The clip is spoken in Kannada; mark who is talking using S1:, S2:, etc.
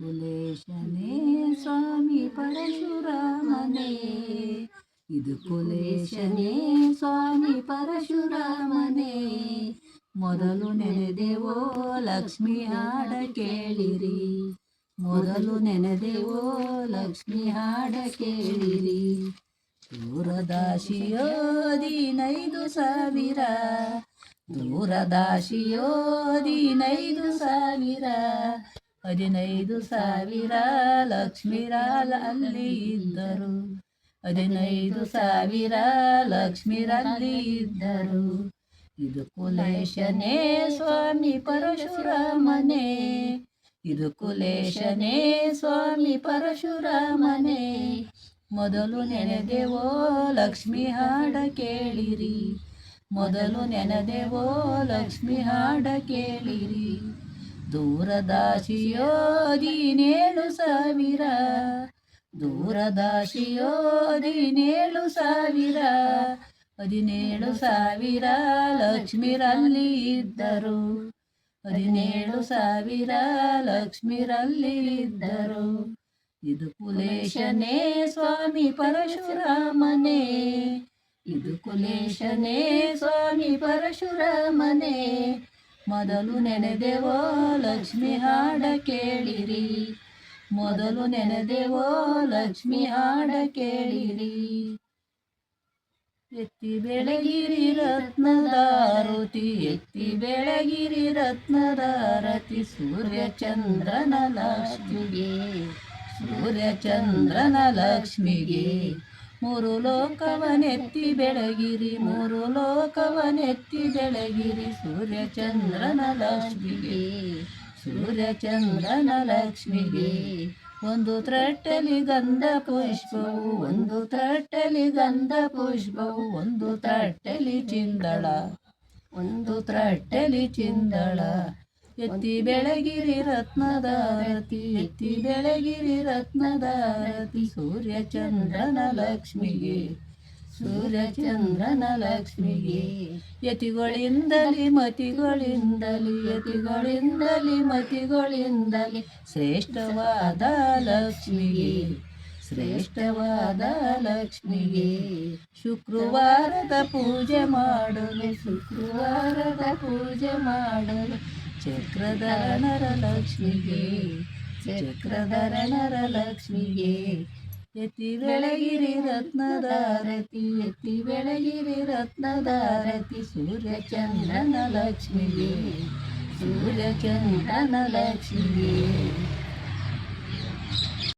S1: ಕುಲೇಶನೇ ಸ್ವಾಮಿ ಪರಶುರಾಮನೇ. ಇದು ಕುಲೇಶನೇ ಸ್ವಾಮಿ ಪರಶುರಾಮನೇ. ಮೊದಲು ನೆನೆದೆವೋ ಲಕ್ಷ್ಮಿ ಹಾಡ ಕೇಳಿರಿ. ಮೊದಲು ನೆನೆದೆವೋ ಲಕ್ಷ್ಮಿ ಹಾಡ ಕೇಳಿರಿ. ದೂರದಾಶಿಯೋದಿನೈದು ಸಾವಿರ. ದೂರದಾಶಿಯೋದಿನೈದು ಸಾವಿರ. ಹದಿನೈದು ಸಾವಿರ ಲಕ್ಷ್ಮೀರಾಲ್ ಅಲ್ಲಿ ಇದ್ದರು. ಹದಿನೈದು ಸಾವಿರ ಲಕ್ಷ್ಮೀರಲ್ಲಿ ಇದ್ದರು. ಇದು ಕುಲೇಶನೇ ಸ್ವಾಮಿ ಪರಶುರಾಮನೇ. ಇದು ಕುಲೇಶನೇ ಸ್ವಾಮಿ ಪರಶುರಾಮನೇ. ಮೊದಲು ನೆನೆದೆವೋ ಲಕ್ಷ್ಮಿ ಹಾಡ ಕೇಳಿರಿ. ಮೊದಲು ನೆನೆದೆವೋ ಲಕ್ಷ್ಮಿ ಹಾಡ ಕೇಳಿರಿ. ದೂರದಾಶಿಯೋದಿನೇಳು ಸಾವಿರ. ದೂರದಾಶಿಯೋದಿನೇಳು ಸಾವಿರ. ಹದಿನೇಳು ಸಾವಿರ ಲಕ್ಷ್ಮಿರಲ್ಲಿ ಇದ್ದರು. ಹದಿನೇಳು ಸಾವಿರ ಲಕ್ಷ್ಮಿರಲ್ಲಿ ಇದ್ದರು. ಇದು ಕುಲೇಶನೇ ಸ್ವಾಮಿ ಪರಶುರಾಮನೇ. ಇದು ಕುಲೇಶನೇ ಸ್ವಾಮಿ ಪರಶುರಾಮನೇ. ಮೊದಲು ನೆನೆದೆವೋ ಲಕ್ಷ್ಮಿ ಹಾಡ ಕೇಳಿರಿ. ಮೊದಲು ನೆನೆದೆವೋ ಲಕ್ಷ್ಮಿ ಹಾಡ ಕೇಳಿರಿ. ಎತ್ತಿ ಬೆಳಗಿರಿ ರತ್ನದಾರುತಿ ಎತ್ತಿ ಬೆಳಗಿರಿ ರತ್ನದಾರತಿ ಸೂರ್ಯಚಂದ್ರನ ಲಕ್ಷ್ಮಿಗೆ ಸೂರ್ಯ ಚಂದ್ರನ ಲಕ್ಷ್ಮಿಗೆ. ಮೂರು ಲೋಕವನೆತ್ತಿ ಬೆಳಗಿರಿ, ಮೂರು ಲೋಕವನೆತ್ತಿ ಬೆಳಗಿರಿ ಸೂರ್ಯ ಚಂದ್ರನ ಲಕ್ಷ್ಮಿಗೆ ಸೂರ್ಯ ಚಂದ್ರನ ಲಕ್ಷ್ಮಿಗೆ. ಒಂದು ತ್ರಟ್ಟಲಿ ಗಂಧ ಪುಷ್ಪವು, ಒಂದು ತ್ರಟ್ಟಲಿ ಗಂಧ ಪುಷ್ಪವು, ಒಂದು ತಟ್ಟಲಿ ಚಿಂದಳ, ಒಂದು ತ್ರಟ್ಟಲಿ ಚಿಂದಳ. ಎತ್ತಿ ಬೆಳಗಿರಿ ರತ್ನದಾರತಿ ಎತ್ತಿ ಬೆಳಗಿರಿ ರತ್ನದಾರತಿ ಸೂರ್ಯ ಚಂದ್ರನ ಲಕ್ಷ್ಮಿಗೆ ಸೂರ್ಯ ಚಂದ್ರನ ಲಕ್ಷ್ಮಿಗೆ. ಯತಿಗಳಿಂದಲಿ ಮತಿಗಳಿಂದಲಿ ಯತಿಗಳಿಂದಲಿ ಮತಿಗಳಿಂದಲಿ ಶ್ರೇಷ್ಠವಾದ ಲಕ್ಷ್ಮಿಗೆ ಶ್ರೇಷ್ಠವಾದ ಲಕ್ಷ್ಮಿಗೆ. ಶುಕ್ರವಾರದ ಪೂಜೆ ಮಾಡಲು, ಶುಕ್ರವಾರದ ಪೂಜೆ ಮಾಡಲು ಚಕ್ರಧರನರ ಲಕ್ಷ್ಮಿಗೆ ಚಕ್ರಧರ ಲಕ್ಷ್ಮಿಗೆ ಎತ್ತಿ ಬೆಳಗಿರಿ ರತ್ನದಾರತಿ ಎತ್ತಿ ಬೆಳಗಿರಿ ರತ್ನದಾರತಿ ಸೂರ್ಯ ಚಂದ್ರನ ಲಕ್ಷ್ಮಿಗೆ ಸೂರ್ಯ ಚಂದ್ರನ ಲಕ್ಷ್ಮಿಗೆ.